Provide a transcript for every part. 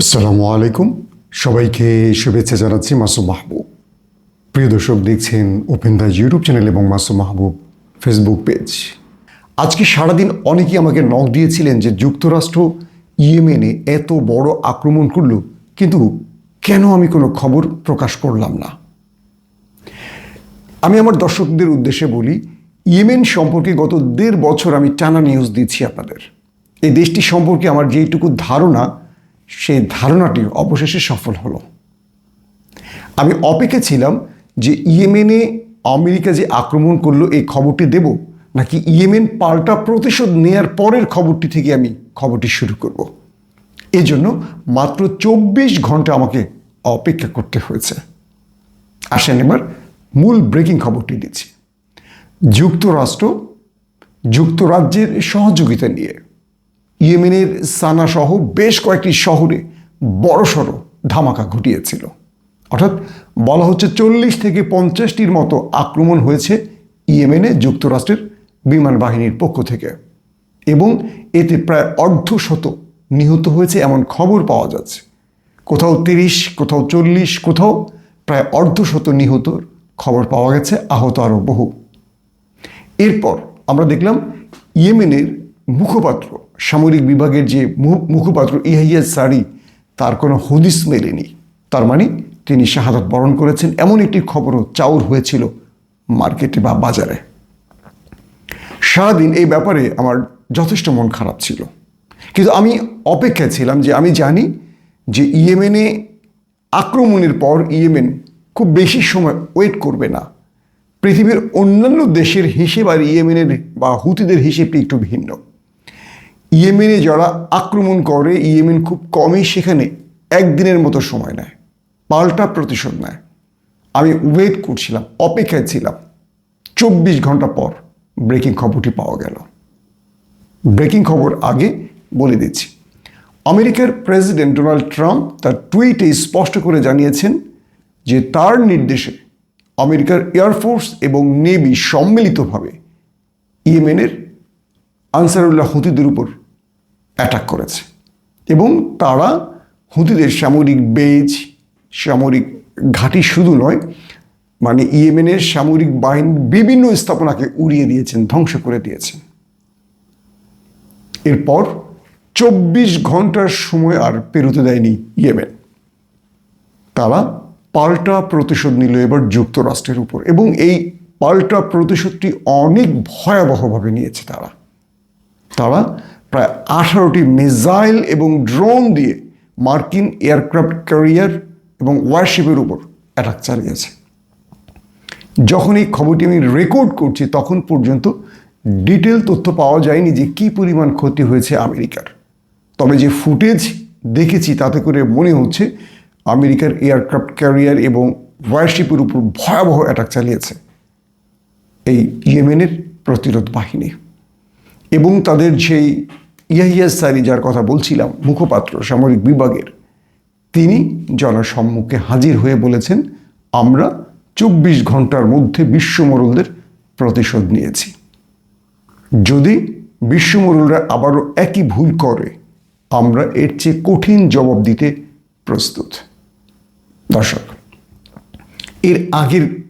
আসসালামু আলাইকুম। সবাইকে শুভেচ্ছা জানাচ্ছি মাসুম মাহবুব। প্রিয় দর্শক, দেখছেন ওপেন দা ইউটিউব চ্যানেল এবং মাসুম মাহবুব ফেসবুক পেজ। আজকে সারাদিন অনেকেই আমাকে নক দিয়েছিলেন যে যুক্তরাষ্ট্র ইয়েমেনে এত বড় আক্রমণ করল, কিন্তু কেন আমি কোনো খবর প্রকাশ করলাম না? আমি আমার দর্শকদের উদ্দেশ্যে বলি, ইয়েমেন সম্পর্কে গত দেড় বছর আমি টানা নিউজ দিচ্ছি আপনাদের। এই দেশটি সম্পর্কে আমার যেইটুকু ধারণা সেই ধারণাটি অবশেষে সফল হলো। আমি অপেক্ষা ছিলাম যে ইয়েমেনে আমেরিকা যে আক্রমণ করল, এই খবরটি দেব, নাকি ইয়েমেন পাল্টা প্রতিশোধ নেয়ার পরের খবরটি থেকে আমি খবরটি শুরু করব। এই জন্য মাত্র চব্বিশ ঘণ্টা আমাকে অপেক্ষা করতে হয়েছে। আসেন এবার মূল ব্রেকিং খবরটি দিচ্ছি। যুক্তরাষ্ট্র যুক্তরাজ্যের সহযোগিতা নিয়ে। ইয়েমেনের সানা সহ বেশ কয়েকটি শহরে বড়সড় ধামাকা ঘটিয়েছিল। অর্থাৎ বলা হচ্ছে চল্লিশ থেকে পঞ্চাশটির মতো আক্রমণ হয়েছে ইয়েমেনে যুক্তরাষ্ট্রের বিমান বাহিনীর পক্ষ থেকে। এবং এতে প্রায় অর্ধশত নিহত হয়েছে এমন খবর পাওয়া যাচ্ছে। কোথাও তিরিশ, কোথাও চল্লিশ, কোথাও প্রায় অর্ধশত নিহতর খবর পাওয়া গেছে, আহত আরও বহু। এরপর আমরা দেখলাম ইয়েমেনের মুখপাত্র সামরিক বিভাগের যে মুখপাত্র ইহাইয়া সারি, তার কোনো হদিস মেলেনি। তার মানে তিনি শাহাদাত বরণ করেছেন। এমন একটি খবরও চাউর হয়েছিল মার্কেটে বা বাজারে। সারাদিন এই ব্যাপারে আমার যথেষ্ট মন খারাপ ছিল। কিন্তু আমি অপেক্ষায় ছিলাম যে আমি জানি যে ইয়েমেনে আক্রমণের পর ইয়েমেন খুব বেশি সময় ওয়েট করবে না। পৃথিবীর অন্যান্য দেশের হিসেব আর ইয়েমেনের বা হুতিদের হিসেবটি একটু ভিন্ন। ইয়েমেনে যারা আক্রমণ করে, ইয়েমেন খুব কমই সেখানে একদিনের মতো সময় নেয়, পাল্টা প্রতিশোধ নেয়। আমি ওয়েট করছিলাম, অপেক্ষায় ছিলাম। চব্বিশ ঘণ্টা পর ব্রেকিং খবরটি পাওয়া গেল। ব্রেকিং খবর আগে বলে দিচ্ছি। আমেরিকার প্রেসিডেন্ট ডোনাল্ড ট্রাম্প তার টুইটে স্পষ্ট করে জানিয়েছেন যে তার নির্দেশে আমেরিকার এয়ারফোর্স এবং নেভি সম্মিলিতভাবে ইয়েমেনের আনসারুল্লাহ হুতিদের উপর অ্যাটাক করেছে। এবং তারা হুতিদের সামরিক বেজ সামরিক ঘাঁটি শুধু নয় মানে ইয়েমেনের সামরিক বাহিনীর বিভিন্ন স্থাপনাকে উড়িয়ে দিয়েছেন, ধ্বংস করে দিয়েছেন। এরপর চব্বিশ ঘণ্টার সময় আর পেরোতে দেয়নি ইয়েমেন। তারা পাল্টা প্রতিশোধ নিল এবার যুক্তরাষ্ট্রের উপর এবং এই পাল্টা প্রতিশোধটি অনেক ভয়াবহভাবে নিয়েছে তারা। তারা প্রায় আঠারোটি মিসাইল এবং ড্রোন দিয়ে মার্কিন এয়ারক্রাফট ক্যারিয়ার এবং ওয়ারশিপের উপর অ্যাটাক চালিয়েছে। যখন এই খবরটি আমি রেকর্ড করছি, তখন পর্যন্ত ডিটেল তথ্য পাওয়া যায়নি যে কী পরিমাণ ক্ষতি হয়েছে আমেরিকার। তবে যে ফুটেজ দেখেছি, তাতে করে মনে হচ্ছে আমেরিকার এয়ারক্রাফট ক্যারিয়ার এবং ওয়ারশিপের উপর ভয়াবহ অ্যাটাক চালিয়েছে এই ইয়েমেনের প্রতিরোধ বাহিনী। এবং তাদের সেই ইয়াহিয়া সারি যার কথা বলছিলাম, মুখপাত্র, সামরিক বিভাগের, তিনি জনসম্মুখে হাজির হয়ে বলেছেন, আমরা চব্বিশ ঘণ্টার মধ্যে বিশ্বমরলদের প্রতিশোধ নিয়েছি। যদি বিশ্বমরলরা আবারও একই ভুল করে, আমরা এর চেয়ে কঠিন জবাব দিতে প্রস্তুত। দর্শক, এর আগের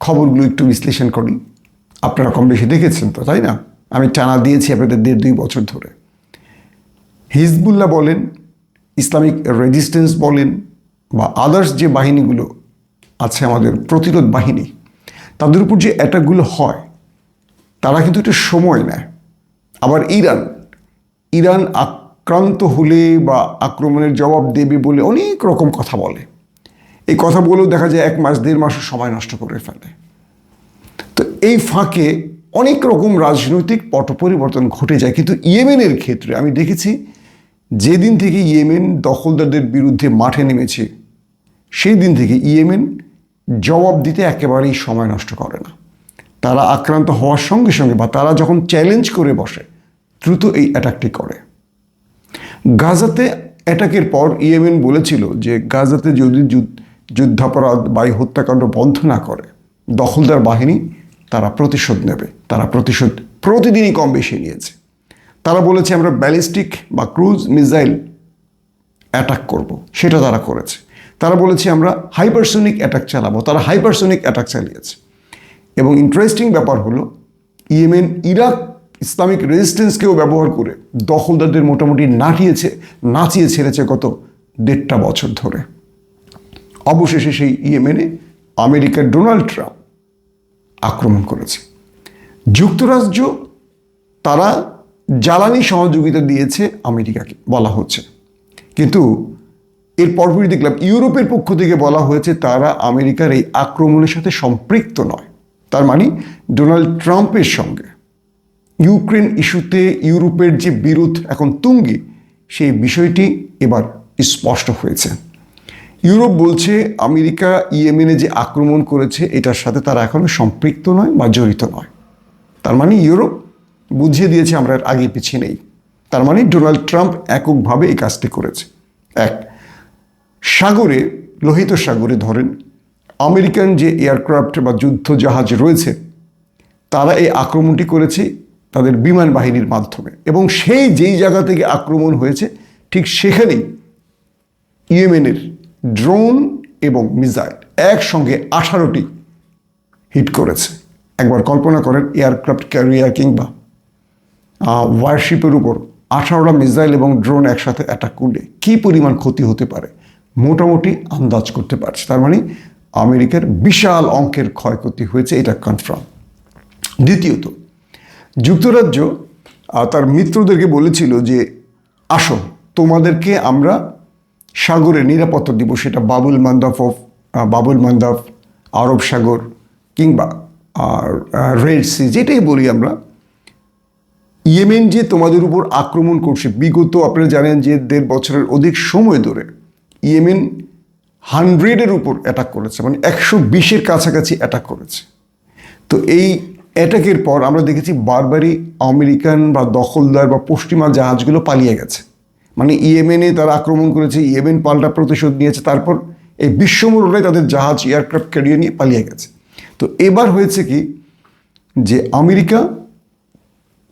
খবরগুলো একটু বিশ্লেষণ করি। আপনারা কম বেশি দেখেছেন তো, তাই না? আমি টানা দিয়েছি আপনাদের দেড় দুই বছর ধরে। হিজবুল্লাহ বলেন, ইসলামিক রেজিস্ট্যান্স বলেন, বা আদার্স যে বাহিনীগুলো আছে আমাদের প্রতিরোধ বাহিনী, তাদের উপর যে অ্যাটাকগুলো হয়, তারা কিন্তু একটু সময় নেয়। আবার ইরান ইরান আক্রান্ত হলে বা আক্রমণের জবাব দেবে বলে অনেক রকম কথা বলে। এই কথা বলেও দেখা যায় এক মাস, দেড় মাসও সময় নষ্ট করে ফেলে। তো এই ফাঁকে অনেক রকম রাজনৈতিক পট পরিবর্তন ঘটে যায়, কিন্তু ইয়েমেনের ক্ষেত্রে আমি দেখেছি যেদিন থেকে ইয়েমেন দখলদারদের বিরুদ্ধে মাঠে নেমেছে সেই দিন থেকে ইয়েমেন জবাব দিতে একেবারেই সময় নষ্ট করে না। তারা আক্রান্ত হওয়ার সঙ্গে সঙ্গে বা তারা যখন চ্যালেঞ্জ করে বসে, দ্রুত এই অ্যাটাকটি করে। গাজাতে অ্যাটাকের পর ইয়েমেন বলেছিল যে গাজাতে যদি যুদ্ধাপরাধ বা হত্যাকাণ্ড বন্ধ না করে, দখলদার বাহিনী তারা প্রতিশোধ নেবে। তারা প্রতিশোধ প্রতিদিনই কম বেশি নিয়েছে। তারা বলেছে, আমরা ব্যালিস্টিক বা ক্রুজ মিসাইল অ্যাটাক করব। সেটা তারা করেছে। তারা বলেছে, আমরা হাইপারসোনিক অ্যাটাক চালাবো। তারা হাইপারসোনিক অ্যাটাক চালিয়েছে। এবং ইন্টারেস্টিং ব্যাপার হলো, ইয়েমেন, ইরাক ইসলামিক রেজিস্ট্যান্সকেও ব্যবহার করে দখলদারদের মোটামুটি নাটিয়েছে, নাচিয়ে ছেড়েছে গত দেড়টা বছর ধরে। অবশেষে সেই ইয়েমেনে আমেরিকার ডোনাল্ড ট্রাম্প আক্রমণ করেছে। যুক্তরাজ্য তারা জ্বালানি সহযোগিতা দিয়েছে আমেরিকাকে বলা হচ্ছে। কিন্তু এর পরপরই দেখলাম ইউরোপের পক্ষ থেকে বলা হয়েছে তারা আমেরিকার এই আক্রমণের সাথে সম্পৃক্ত নয়। তার মানে ডোনাল্ড ট্রাম্পের সঙ্গে ইউক্রেন ইস্যুতে ইউরোপের যে বিরোধ এখন তুঙ্গি, সেই বিষয়টি এবার স্পষ্ট হয়েছে। ইউরোপ বলছে আমেরিকা ইয়েমেনে যে আক্রমণ করেছে, এটার সাথে তারা এখনও সম্পৃক্ত নয় বা জড়িত নয়। তার মানে ইউরোপ বুঝিয়ে দিয়েছে আমরা আগে পিছিয়ে নেই। তার মানে ডোনাল্ড ট্রাম্প এককভাবে এই কাজটি করেছে। এক, সাগরে, লোহিত সাগরে ধরেন, আমেরিকান যে এয়ারক্রাফট বা যুদ্ধ জাহাজ রয়েছে, তারা এই আক্রমণটি করেছে তাদের বিমান বাহিনীর মাধ্যমে এবং সেই যেই জায়গা থেকে আক্রমণ হয়েছে, ঠিক সেখানেই ইয়েমেনের ড্রোন এবং মিসাইল একসঙ্গে আঠারোটি হিট করেছে। একবার কল্পনা করেন এয়ারক্রাফট ক্যারিয়ার কিংবা ওয়ারশিপের উপর আঠারোটা মিসাইল এবং ড্রোন একসাথে অ্যাটাক করলে কী পরিমাণ ক্ষতি হতে পারে? মোটামুটি আন্দাজ করতে পারছে। তার মানে আমেরিকার বিশাল অঙ্কের ক্ষয়ক্ষতি হয়েছে, এটা কনফার্ম দ্বিতীয়ত, যুক্তরাজ্য তার মিত্রদেরকে বলেছিল যে, আসো, তোমাদেরকে আমরা সাগরে নিরাপত্তা দিব, সেটা Bab el Mandeb of Bab el Mandeb আরব সাগর কিংবা আর রেড সি যেটাই বলি আমরা, ইয়েমেন যে তোমাদের উপর আক্রমণ করছে, বিগত আপনারা জানেন যে দেড় বছরের অধিক সময় ধরে ইয়েমেন হান্ড্রেডের উপর অ্যাটাক করেছে মানে একশো বিশের কাছাকাছি অ্যাটাক করেছে। তো এই অ্যাটাকের পর আমরা দেখেছি বারবারই আমেরিকান বা দখলদার বা পশ্চিমা জাহাজগুলো পালিয়ে গেছে। মানে ইয়েমেনে তারা আক্রমণ করেছে, ইয়েমেন পাল্টা প্রতিশোধ নিয়েছে, তারপর এই বিশ্বমূল্যে তাদের জাহাজ এয়ারক্রাফট ক্যারিয়ার নিয়ে পালিয়ে গেছে। তো এবার হয়েছে কি যে আমেরিকা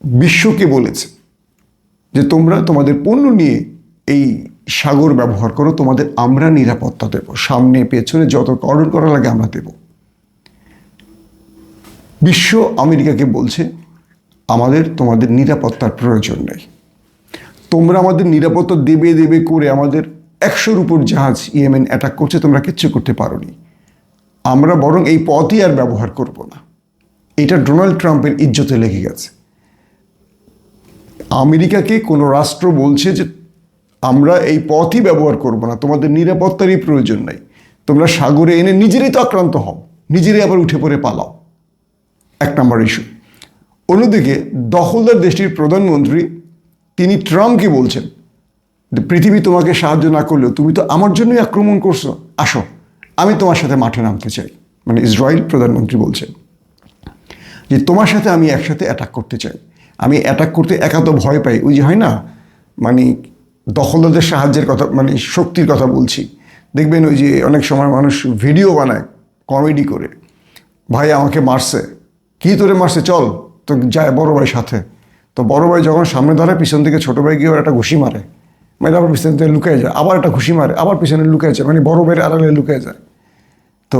বিশ্বকে বলেছে যে তোমরা তোমাদের পণ্য নিয়ে এই সাগর ব্যবহার করো, তোমাদের আমরা নিরাপত্তা দেব। সামনে, পেছনে যত অর্ডার করা লাগে আমরা দেব। বিশ্ব আমেরিকাকে বলছে, আমাদের তোমাদের নিরাপত্তার প্রয়োজন নেই। তোমরা আমাদের নিরাপত্তা দেবে দেবে করে আমাদের একশোর উপর জাহাজ ইয়েমেন অ্যাটাক করছে, তোমরা কিচ্ছু করতে পারোনি। আমরা বরং এই পথই আর ব্যবহার করব না। এটা ডোনাল্ড ট্রাম্পের ইজ্জতে লেগে গেছে। আমেরিকাকে কোনো রাষ্ট্র বলছে যে, আমরা এই পথই ব্যবহার করব না, তোমাদের নিরাপত্তারই প্রয়োজন নাই। তোমরা সাগরে এনে নিজেরাই তো আক্রান্ত হও, নিজেরাই আবার উঠে পড়ে পালাও। এক নম্বর ইস্যু। অন্যদিকে, দখলদার দেশটির প্রধানমন্ত্রী, তিনি ট্রাম্পকে বলছেন, পৃথিবী তোমাকে সাহায্য না করলেও তুমি তো আমার জন্যই আক্রমণ করছ, আসো। আমি তোমার সাথে মাঠে নামতে চাই। মানে ইসরায়েল প্রধানমন্ত্রী বলছেন যে, তোমার সাথে আমি একসাথে অ্যাটাক করতে চাই। আমি অ্যাটাক করতে একা তো ভয় পাই। ওই যে হয় না? মানে দখলদারদের সাহায্যের কথা মানে শক্তির কথা বলছি। দেখবেন ওই যে অনেক সময় মানুষ ভিডিও বানায় কমেডি করে। ভাই, আমাকে মারছে। কী তোরে মারছে? চল তো যায় বড় ভাই সাথে। তো বড় ভাই যখন সামনে দাঁড়ায় পিছন থেকে ছোটো ভাই গিয়ে ওর একটা ঘুষি মারে। মানে আবার পিছন লুকিয়ে যায়, আবার একটা ঘুষি মারে, আবার পিছনে লুকিয়ে যায় মানে বড় ভাইয়ের আড়ালে লুকিয়ে যায়। তো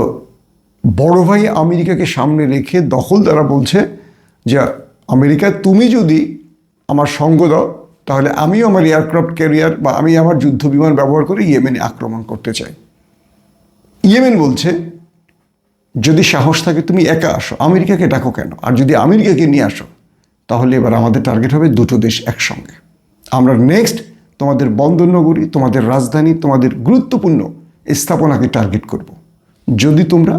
বড় ভাই আমেরিকাকে সামনে রেখে দখল তারা বলছে যে, আমেরিকা, তুমি যদি আমার সঙ্গ দাও, তাহলে আমিও আমার এয়ারক্রাফট ক্যারিয়ার বা আমি আমার যুদ্ধ বিমান ব্যবহার করে ইয়েমেনে আক্রমণ করতে চাই। ইয়েমেন বলছে, যদি সাহস থাকে তুমি একা আসো, আমেরিকাকে ডাকো কেন? আর যদি আমেরিকাকে নিয়ে আসো, তাহলে এবার আমাদের টার্গেট হবে দুটো দেশ একসঙ্গে। আমরা নেক্সট তোমাদের বন্দর নগরী, তোমাদের রাজধানী, তোমাদের গুরুত্বপূর্ণ স্থাপনাকে টার্গেট করব। যদি তোমরা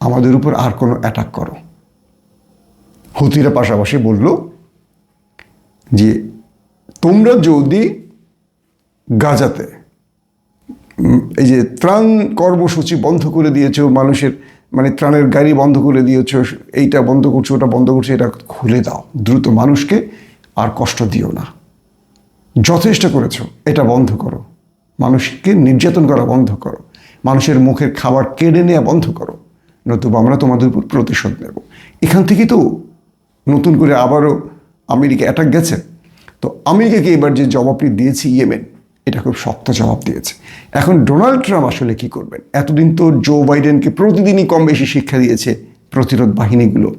আমাদের উপর আর কোনো অ্যাটাক করো। হুতিরা পাশাপাশি বলল যে, তোমরা যদি গাজাতে এই যে ত্রাণ কর্মসূচি বন্ধ করে দিয়েছ মানুষের মানে ত্রাণের গাড়ি বন্ধ করে দিয়েছ, এইটা বন্ধ করছ, ওটা বন্ধ করছ, এটা খুলে দাও। দ্রুত মানুষকে আর কষ্ট দিও না। যথেষ্ট করেছ, এটা বন্ধ করো। মানুষকে নির্যাতন করা বন্ধ করো। মানুষের মুখের খাবার কেড়ে নেওয়া বন্ধ করো। নতুবা আমরা তোমাদের উপর প্রতিশোধ নেব। এখান থেকেই তো নতুন করে আবারও আমেরিকা অ্যাটাক গেছে। তো আমেরিকাকে এবার যে জবাবটি দিয়েছে ইয়েমেন, এটা খুব শক্ত জবাব দিয়েছে। এখন ডোনাল্ড ট্রাম্প আসলে কি করবেন? এতদিন তো জো বাইডেনকে প্রতিদিনই কম বেশি শিক্ষা দিয়েছে প্রতিরোধ বাহিনীগুলো।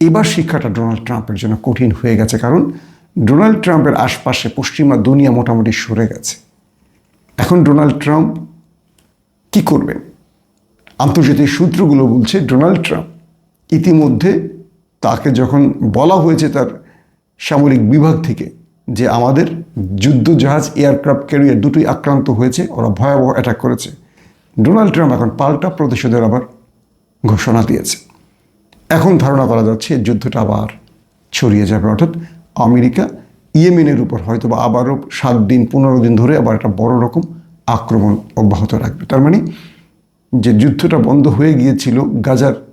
এবার শিক্ষাটা ডোনাল্ড ট্রাম্পের জন্য কঠিন হয়ে গেছে। কারণ ডোনাল্ড ট্রাম্পের আশপাশে পশ্চিমা দুনিয়া মোটামুটি সরে গেছে। এখন ডোনাল্ড ট্রাম্প কি করবেন? আন্তর্জাতিক সূত্রগুলো বলছে ডোনাল্ড ট্রাম্প ইতিমধ্যে তাকে যখন বলা হয়েছে তার সামরিক বিভাগ থেকে যে আমাদের যুদ্ধ জাহাজ এয়ারক্রাফট ক্যারিয়ার দুটোই আক্রান্ত হয়েছে, ওরা ভয়াবহ অ্যাটাক করেছে। ডোনাল্ড ট্রাম্প এখন পাল্টা প্রতিশোধের আবার ঘোষণা দিয়েছে। এখন ধারণা করা যাচ্ছে যুদ্ধটা আবার ছড়িয়ে যাবে, অর্থাৎ আমেরিকা, ইয়েমেনের উপর হয়তো বা আবারও সাত দিন, পনেরো দিন ধরে আবার একটা বড় রকম আক্রমণ অব্যাহত রাখবে। তার মানে যে যুদ্ধটা বন্ধ হয়ে গিয়েছিল, গাজার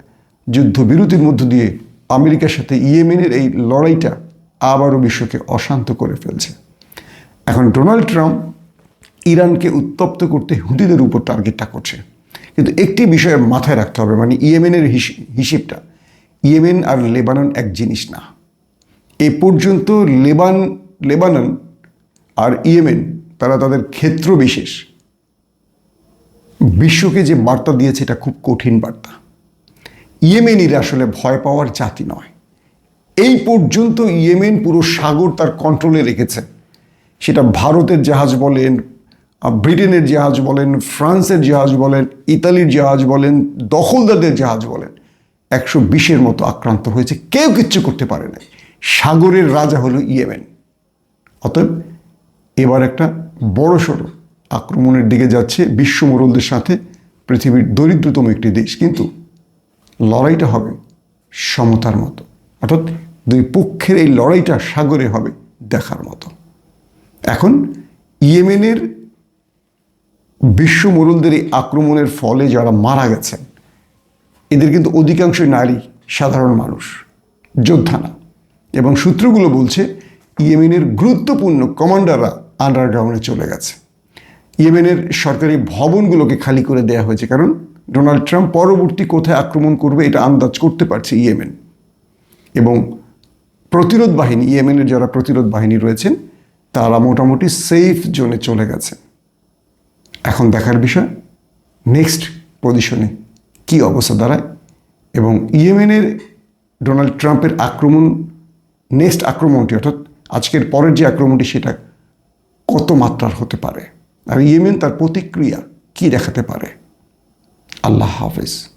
যুদ্ধবিরতির মধ্য দিয়ে আমেরিকার সাথে ইয়েমেনের এই লড়াইটা আবারও বিশ্বকে অশান্ত করে ফেলছে। এখন ডোনাল্ড ট্রাম্প ইরানকে উত্তপ্ত করতে হুদিদের উপর টার্গেটটা করছে। কিন্তু একটি বিষয়ে মাথায় রাখতে হবে মানে ইয়েমেনের হিস- হিসেবটা। ইয়েমেন আর লেবানন এক জিনিস না। এ পর্যন্ত লেবান, লেবানন আর ইয়েমেন, তারা তাদের ক্ষেত্র বিশেষ। বিশ্বকে যে বার্তা দিয়েছে এটা খুব কঠিন বার্তা। ইয়েমেনিরা আসলে ভয় পাওয়ার জাতি নয়। এই পর্যন্ত ইয়েমেন পুরো সাগর তার কন্ট্রোলে রেখেছে। সেটা ভারতের জাহাজ বলেন ব্রিটেনের জাহাজ বলেন, ফ্রান্সের জাহাজ বলেন, ইতালির জাহাজ বলেন, দখলদারদের জাহাজ বলেন, একশো বিশের মতো আক্রান্ত হয়েছে। কেউ কিচ্ছু করতে পারে না সাগরের রাজা হলো ইয়েমেন। অতএব এবার একটা বড় সড়ো আক্রমণের দিকে যাচ্ছে বিশ্ব মোড়লদের সাথে পৃথিবীর দরিদ্রতম একটি দেশ। কিন্তু লড়াইটা হবে সমতার মতো। অর্থাৎ দুই পক্ষের এই লড়াইটা সাগরে হবে দেখার মতো। এখন ইয়েমেনের বিশ্ব মোড়লদের এই আক্রমণের ফলে যারা মারা গেছেন, এদের কিন্তু অধিকাংশই নারী, সাধারণ মানুষ যোদ্ধা না এবং সূত্রগুলো বলছে ইয়েমেনের গুরুত্বপূর্ণ কমান্ডাররা আন্ডারগ্রাউন্ডে চলে গেছে। ইয়েমেনের সরকারি ভবনগুলোকে খালি করে দেওয়া হয়েছে কারণ ডোনাল্ড ট্রাম্প পরবর্তী কোথায় আক্রমণ করবে এটা আন্দাজ করতে পারছে ইয়েমেন। এবং প্রতিরোধ বাহিনী, ইয়েমেনের যারা প্রতিরোধ বাহিনী রয়েছেন, তারা মোটামুটি সেফ জোনে চলে গেছে। এখন দেখার বিষয় নেক্সট পজিশনে কি অবস্থা দাঁড়ায় এবং ইয়েমেনের ডোনাল্ড ট্রাম্পের আক্রমণ নেক্সট আক্রমণটি, অর্থাৎ আজকের পরের যে আক্রমণটি, সেটা কত মাত্রার হতে পারে? আর ইয়েমেন তার প্রতিক্রিয়া কি দেখাতে পারে? আল্লাহ হাফেজ।